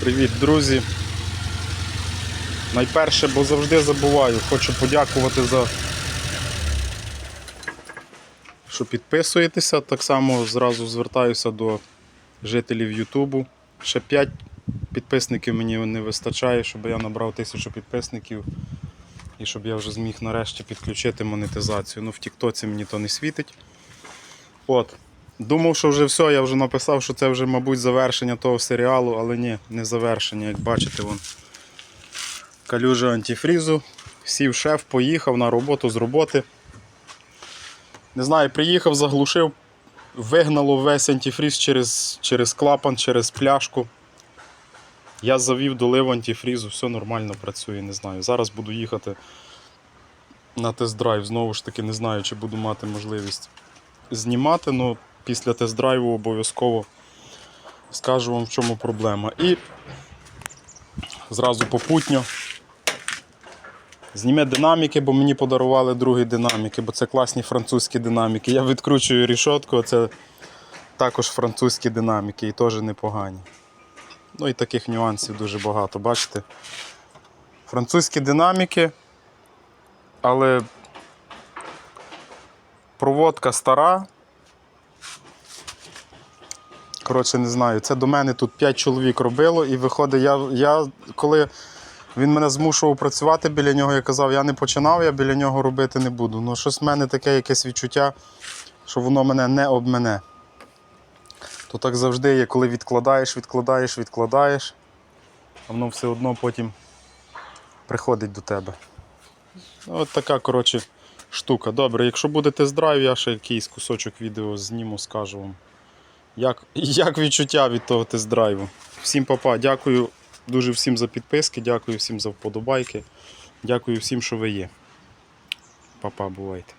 Привіт, друзі. Найперше, бо завжди забуваю, хочу подякувати за що підписуєтеся. Так само зразу звертаюся до жителів Ютубу. Ще 5 підписників мені не вистачає, щоб я набрав тисячу підписників і щоб я вже зміг нарешті підключити монетизацію. Ну, в Тіктоці мені то не світить. От. Думав, що вже все, я вже написав, що це вже, мабуть, завершення того серіалу, але ні, не завершення. Як бачите, вон калюжа антифрізу. Сів шеф, поїхав на роботу з роботи. Не знаю, приїхав, заглушив, вигнало весь антифріз через, через клапан, через пляшку. Я завів, долив антифрізу, все нормально працює, не знаю. Зараз буду їхати на тест-драйв. Знову ж таки, не знаю, чи буду мати можливість знімати, але після тест-драйву обов'язково скажу вам, в чому проблема. І зразу попутньо. Зніме динаміки, бо мені подарували другі динаміки, бо це класні французькі динаміки. Я відкручую рішотку, це також французькі динаміки і теж непогані. Ну і таких нюансів дуже багато, бачите? Французькі динаміки, але проводка стара. Коротше, не знаю. Це до мене тут 5 чоловік робило, і виходить, я, я коли він мене змушував працювати біля нього, я казав, я не починав, я біля нього робити не буду. Ну, щось в мене таке якесь відчуття, що воно мене не обмене. То так завжди є, коли відкладаєш, відкладаєш, відкладаєш, а воно все одно потім приходить до тебе. От така, коротше, штука. Добре, якщо буде тест-драйв, я ще якийсь кусочок відео зніму, скажу вам. Як, як відчуття від того тест-драйву. Всім папа, дякую дуже всім за підписки, дякую всім за вподобайки. Дякую всім, що ви є. Папа, бувайте.